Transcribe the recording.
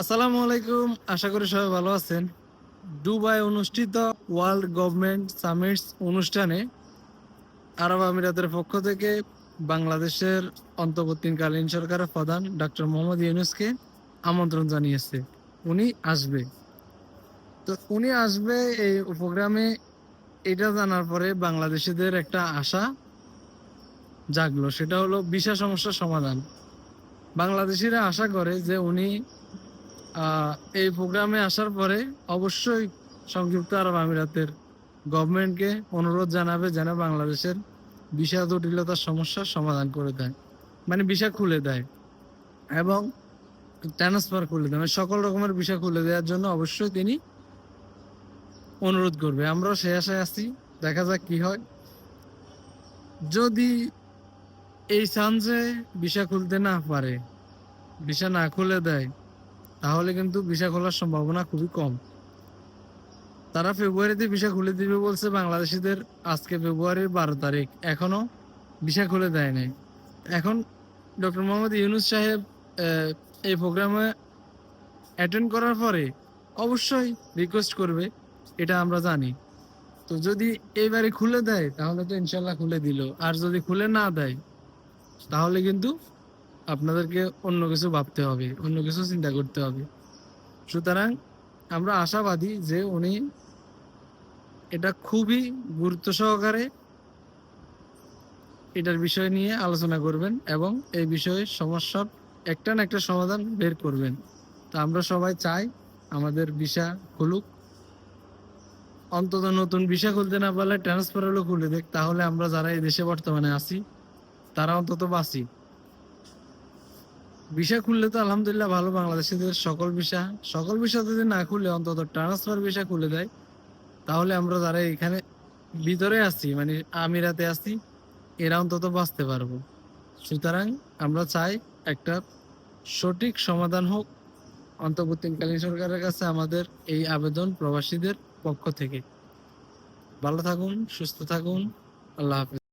আসসালামু আলাইকুম, আশা করি সবাই ভালো আছেন। দুবাই অনুষ্ঠিত ওয়ার্ল্ড গভর্নমেন্ট সামিটস অনুষ্ঠানে আরব আমিরাতের পক্ষ থেকে বাংলাদেশের অন্তর্বর্তীকালীন সরকারের প্রধান ডক্টর মোহাম্মদ ইউনুসকে আমন্ত্রণ জানিয়েছে। উনি আসবে। তো উনি আসবে এই প্রোগ্রামে এটা জানার পরে বাংলাদেশিদের একটা আশা জাগলো। সেটা হলো, ভিসা সমস্যার সমাধান। বাংলাদেশিরা আশা করে যে উনি এই প্রোগ্রামে আসার পরে অবশ্যই সংযুক্ত আরব আমিরাতের গভর্নমেন্টকে অনুরোধ জানাবে যেন বাংলাদেশের ভিসা জটিলতার সমস্যার সমাধান করে দেয়। মানে ভিসা খুলে দেয় এবং ট্রান্সফার খুলে দেয়। মানে সকল রকমের ভিসা খুলে দেওয়ার জন্য অবশ্যই তিনি অনুরোধ করবে। আমরাও সে আশায় আছি। দেখা যাক কি হয়। যদি এই চান্সে ভিসা খুলতে না পারে ভিসা না খুলে দেয় তাহলে কিন্তু ভিসা খোলার সম্ভাবনা খুবই কম। তারা ফেব্রুয়ারিতে ভিসা খুলে দিবে বলছে বাংলাদেশিদের, আজকে ফেব্রুয়ারির বারো তারিখ। এখনও ভিসা খুলে দেয় নাই। এখন ডক্টর মোহাম্মদ ইউনুস সাহেব এই প্রোগ্রামে অ্যাটেন্ড করার পরে অবশ্যই রিকোয়েস্ট করবে, এটা আমরা জানি। তো যদি এইবারে খুলে দেয়, তাহলে তো ইনশাল্লাহ খুলে দিল। আর যদি খুলে না দেয়, তাহলে কিন্তু আপনাদেরকে অন্য কিছু ভাবতে হবে, অন্য কিছু চিন্তা করতে হবে। সুতরাং আমরা আশাবাদী যে উনি এটা খুবই গুরুত্ব সহকারে এটার বিষয় নিয়ে আলোচনা করবেন এবং এই বিষয়ে সমস্যার একটা না একটা সমাধান বের করবেন। তো আমরা সবাই চাই আমাদের ভিসা খুলুক। অন্তত নতুন ভিসা খুলতে না পারলে ট্রান্সফার খুলে দেখ। তাহলে আমরা যারা এই দেশে বর্তমানে আছি, তারা অন্তত বাঁচি। ভিসা খুললে তো আলহামদুলিল্লাহ ভালো, বাংলাদেশিদের সকল ভিসা। সকল ভিসা যদি না খুলে অন্তত ট্রান্সফার ভিসা খুলে দেয়। তাহলে আমরা যারা এখানে ভিতরে আছি মানে আমিরাতে আছি, এরা অন্তত বাঁচতে পারব। সুতরাং আমরা চাই একটা সঠিক সমাধান হোক অন্তর্বর্তীকালীন সরকারের কাছে আমাদের এই আবেদন প্রবাসীদের পক্ষ থেকে। ভালো থাকুন, সুস্থ থাকুন। আল্লাহ হাফিজ।